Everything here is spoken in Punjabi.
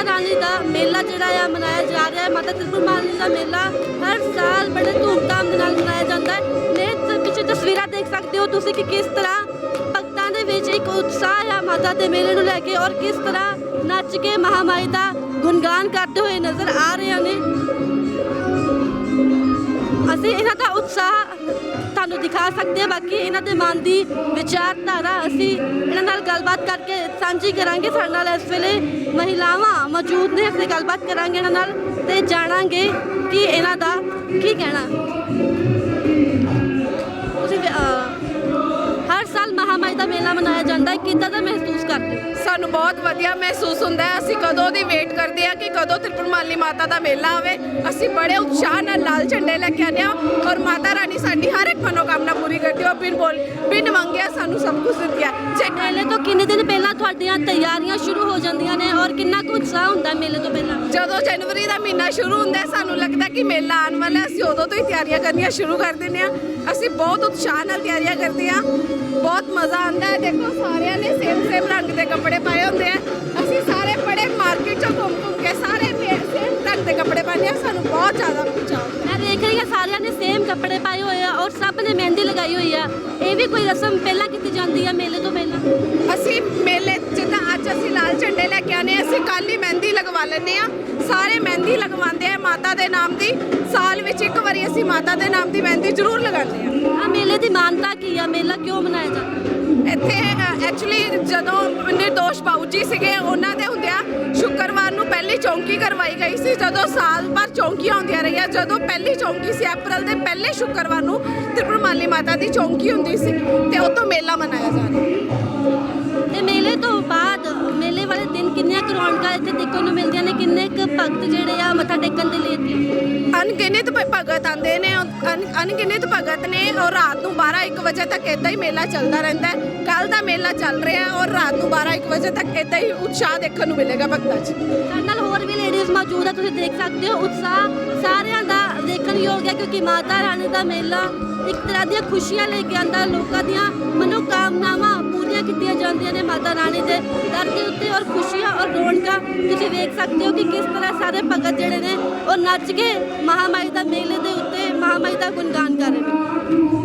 ਮਾਤਾ ਰਾਣੀ ਦਾ ਮੇਲਾ ਜਿਹੜਾ ਆ ਮਨਾਇਆ ਜਾ ਰਿਹਾ ਹੈ। ਮਾਤਾ ਤ੍ਰਿਪੁਰ ਮਾਨੀ ਦਾ ਮੇਲਾ ਹਰ ਸਾਲ ਬੜੇ ਧੂਮਧਾਮ ਨਾਲ ਮਨਾਇਆ ਜਾਂਦਾ ਹੈ। ਨੇ ਪਿੱਛੇ ਤਸਵੀਰਾਂ ਦੇਖ ਸਕਦੇ ਹੋ ਤੁਸੀਂ ਕਿ ਕਿਸ ਤਰ੍ਹਾਂ ਭਗਤਾਂ ਦੇ ਵਿੱਚ ਇੱਕ ਉਤਸ਼ਾਹ ਆ ਮਾਤਾ ਦੇ ਮੇਲੇ ਨੂੰ ਲੈ ਕੇ ਔਰ ਕਿਸ ਤਰ੍ਹਾਂ ਨੱਚ ਕੇ ਮਹਾਮਾਈ ਦਾ ਗੁਣਗਾਨ ਕਰਦੇ ਹੋਏ ਨਜ਼ਰ ਆ ਰਹੇ ਨੇ। ਅਸੀਂ ਇਹਨਾਂ ਦਾ ਉਤਸ਼ਾਹ ਤੁਹਾਨੂੰ ਦਿਖਾ ਸਕਦੇ ਹਾਂ। ਬਾਕੀ ਇਹਨਾਂ ਦੇ ਮਨ ਦੀ ਵਿਚਾਰਧਾਰਾ ਅਸੀਂ ਇਹਨਾਂ ਨਾਲ ਗੱਲਬਾਤ ਕਰਕੇ ਸਾਂਝੀ ਕਰਾਂਗੇ। ਸਾਡੇ ਨਾਲ ਇਸ ਵੇਲੇ ਮਹਿਲਾਵਾਂ ਮੌਜੂਦ ਨੇ। ਅਸੀਂ ਗੱਲਬਾਤ ਕਰਾਂਗੇ ਇਹਨਾਂ ਨਾਲ ਤੇ ਜਾਣਾਂਗੇ ਕਿ ਇਹਨਾਂ ਦਾ ਕੀ ਕਹਿਣਾ। ਤੁਸੀਂ ਅਹ, ਹਰ ਸਾਲ ਮਹਾਮਾਈ ਦਾ ਮੇਲਾ ਮਨਾਇਆ ਜਾਂਦਾ ਹੈ। ਕਿੱਦਾਂ ਦਾ ਮਹਿਸੂਸ ਕਰਦੇ ਹੋ ਸਾਨੂੰ ਬਹੁਤ ਵਧੀਆ ਮਹਿਸੂਸ ਹੁੰਦਾ ਹੈ। ਅਸੀਂ ਕਦੋਂ ਦੀ ਵੇਟ ਕਰਦੇ ਆ ਕਿ ਕਦੋਂ ਤ੍ਰਿਪੁਰਮਾਲੀ ਮਾਤਾ ਦਾ ਮੇਲਾ ਆਵੇ। ਅਸੀਂ ਬੜੇ ਉਤਸ਼ਾਹ ਨਾਲ ਲਾਲ ਝੰਡੇ ਲੈ ਕੇ ਆਉਂਦੇ ਹਾਂ ਔਰ ਮਾਤਾ ਰਾਣੀ ਸਾਡੀ ਹਰ ਇੱਕ ਮਨੋਕਾਮਨਾ ਪੂਰੀ ਕਰਦੀ ਹੈ। ਬਿਨ ਬੋਲ ਬਿਨ ਮੰਗਿਆ ਸਾਨੂੰ ਸਭ ਕੁਝ ਦਿੰਦੀ ਹੈ। ਜੇ ਮੇਲੇ ਤੋਂ ਕਿੰਨੇ ਦਿਨ ਪਹਿਲਾਂ ਤੁਹਾਡੀਆਂ ਤਿਆਰੀਆਂ ਸ਼ੁਰੂ ਹੋ ਜਾਂਦੀਆਂ ਨੇ ਔਰ ਕਿੰਨਾ ਕੁ ਉਤਸ਼ਾਹ ਹੁੰਦਾ ਮੇਲੇ ਤੋਂ ਪਹਿਲਾਂ? ਜਦੋਂ ਜਨਵਰੀ ਦਾ ਮਹੀਨਾ ਸ਼ੁਰੂ ਹੁੰਦਾ ਸਾਨੂੰ ਲੱਗਦਾ ਕਿ ਮੇਲਾ ਆਉਣ ਵਾਲਾ ਹੈ, ਅਸੀਂ ਉਦੋਂ ਤੋਂ ਹੀ ਤਿਆਰੀਆਂ ਕਰਨੀਆਂ ਸ਼ੁਰੂ ਕਰ ਦਿੰਦੇ ਹਾਂ। ਅਸੀਂ ਬਹੁਤ ਉਤਸ਼ਾਹ ਨਾਲ ਤਿਆਰੀਆਂ ਕਰਦੇ ਹਾਂ। ਬਹੁਤ ਮਜ਼ਾ ਆਉਂਦਾ ਹੈ। ਦੇਖੋ ਸਾਰਿਆਂ ਨੇ ਸੇਮ ਸੇਮ ਰੰਗ ਦੇ ਕੱਪੜੇ ਪਾਏ ਹੁੰਦੇ ਆ। ਅਸੀਂ ਸਾਰੇ ਬੜੇ ਮਾਰਕੀਟ ਚੋਂ ਘੁੰਮ ਘੁੰਮ ਕੇ ਸਾਰੇ ਸੇਮ ਰੰਗ ਦੇ ਕੱਪੜੇ ਪਾਉਂਦੇ ਆ। ਸਾਨੂੰ ਬਹੁਤ ਜ਼ਿਆਦਾ ਚਾਅ ਮੈਂ ਦੇਖ ਰਹੀ ਹਾਂ ਸਾਰਿਆਂ ਨੇ ਸੇਮ ਕੱਪੜੇ ਪਾਏ ਹੋਏ ਆ ਔਰ ਸਭ ਨੇ ਮਹਿੰਦੀ ਲਗਾਈ ਹੋਈ ਆ। ਇਹ ਵੀ ਕੋਈ ਰਸਮ ਪਹਿਲਾਂ ਕੀਤੀ ਜਾਂਦੀ ਆ ਮੇਲੇ ਤੋਂ ਪਹਿਲਾਂ? ਅਸੀਂ ਮੇਲੇ ਜਿੱਦਾਂ ਅੱਜ ਅਸੀਂ ਲਾਲ ਝੰਡੇ ਲੈ ਕੇ ਆਨੇ ਅਸੀਂ ਕੱਲ ਹੀ ਮਹਿੰਦੀ ਲਗਵਾ ਲੈਂਦੇ ਆ ਸਾਰੇ ਮਹਿੰਦੀ ਲਗਵਾਉਂਦੇ ਆ ਮਾਤਾ ਦੇ ਨਾਮ ਦੀ। ਸਾਲ ਅਸੀਂ ਮਾਤਾ ਦੇ ਨਾਮ ਦੀ ਮਹਿੰਦੀ ਜ਼ਰੂਰ ਲਗਾਉਂਦੇ ਆ ਆ ਮੇਲੇ ਦੀ ਮਾਨਤਾ ਕੀ ਆ? ਮੇਲਾ ਕਿਉਂ ਮਨਾਇਆ ਜਾਂਦਾ? ਇੱਥੇ ਐਕਚੁਅਲੀ ਜਦੋਂ ਨਿਰਦੋਸ਼ ਬਾਊ ਜੀ ਸੀਗੇ ਉਹਨਾਂ ਦੇ ਹੁੰਦਿਆਂ ਸ਼ੁੱਕਰਵਾਰ ਨੂੰ ਪਹਿਲੀ ਚੌਂਕੀ ਕਰਵਾਈ ਗਈ ਸੀ। ਜਦੋਂ ਸਾਲ ਭਰ ਚੌਂਕੀਆਂ ਹੁੰਦੀਆਂ ਰਹੀਆਂ ਜਦੋਂ ਪਹਿਲੀ ਚੌਂਕੀ ਸੀ ਅਪ੍ਰੈਲ ਦੇ ਪਹਿਲੇ ਸ਼ੁੱਕਰਵਾਰ ਨੂੰ ਤ੍ਰਿਪੁਰਮਾਲੀ ਮਾਤਾ ਦੀ ਚੌਂਕੀ ਹੁੰਦੀ ਸੀ ਤੇ ਉਹ ਤੋਂ ਮੇਲਾ ਮਨਾਇਆ ਜਾ ਰਿਹਾ ਤੇ ਮੇਲੇ ਤੋਂ ਬਾਅਦ ਰੌਣਕਾਂ ਇੱਥੇ ਦੇਖਣ ਨੂੰ ਮਿਲਦੀਆਂ ਨੇ ਕਿੰਨੇ ਕੁ ਭਗਤ ਜਿਹੜੇ ਆ ਮੱਥਾ ਟੇਕਣ ਦੇ ਲਈ ਇੱਥੇ? ਅਣਗਿਣਤ ਭ- ਭਗਤ ਆਂਦੇ ਨੇ ਅਣ- ਅਣਗਿਣਤ ਭਗਤ ਨੇ ਔਰ ਰਾਤ ਨੂੰ 12 1 ਵਜੇ ਤੱਕ ਇਦਾਂ ਹੀ ਮੇਲਾ ਚੱਲਦਾ ਰਹਿੰਦਾ ਹੈ। ਕੱਲ ਦਾ ਮੇਲਾ ਚੱਲ ਰਿਹਾ ਹੈ ਔਰ ਰਾਤ ਨੂੰ 12 1 ਵਜੇ ਤੱਕ ਇਦਾਂ ਹੀ ਉਤਸ਼ਾਹ ਦੇਖਣ ਨੂੰ ਮਿਲੇਗਾ ਭਗਤਾਂ 'ਚ। ਸਾਡੇ ਨਾਲ ਹੋਰ ਵੀ ਲੇਡੀਜ਼ ਮੌਜੂਦ ਆ ਤੁਸੀਂ ਦੇਖ ਸਕਦੇ ਹੋ ਉਤਸ਼ਾਹ ਸਾਰਿਆਂ ਦਾ ਦੇਖਣ ਯੋਗ ਹੈ ਕਿਉਂਕਿ ਮਾਤਾ ਰਾਣੀ ਦਾ ਮੇਲਾ ਇੱਕ ਤਰ੍ਹਾਂ ਦੀਆਂ ਖੁਸ਼ੀਆਂ ਲੈ ਕੇ ਆਂਦਾ ਲੋਕਾਂ ਦੀਆਂ ਮਨੋਕਾਮਨਾਵਾਂ ਪੂਰੀਆਂ ਕੀਤੀਆਂ ਜਾਂਦੀਆਂ ਨੇ ਮਾਤਾ ਰਾਣੀ ਦੇ ਦਰ ਦੇ ਉੱਤੇ ਔਰ ਖੁਸ਼ੀਆਂ ਔਰ ਰੌਣਕਾਂ ਤੁਸੀਂ ਵੇਖ ਸਕਦੇ ਹੋ ਕਿ ਕਿਸ ਤਰ੍ਹਾਂ ਸਾਰੇ ਭਗਤ ਜਿਹੜੇ ਨੇ ਉਹ ਨੱਚ ਕੇ ਮਹਾਮਾਈ ਦਾ ਮੇਲੇ ਦੇ ਉੱਤੇ ਮਹਾਮਾਈ ਦਾ ਗੁਣਗਾਨ ਕਰ ਰਹੇ ਨੇ।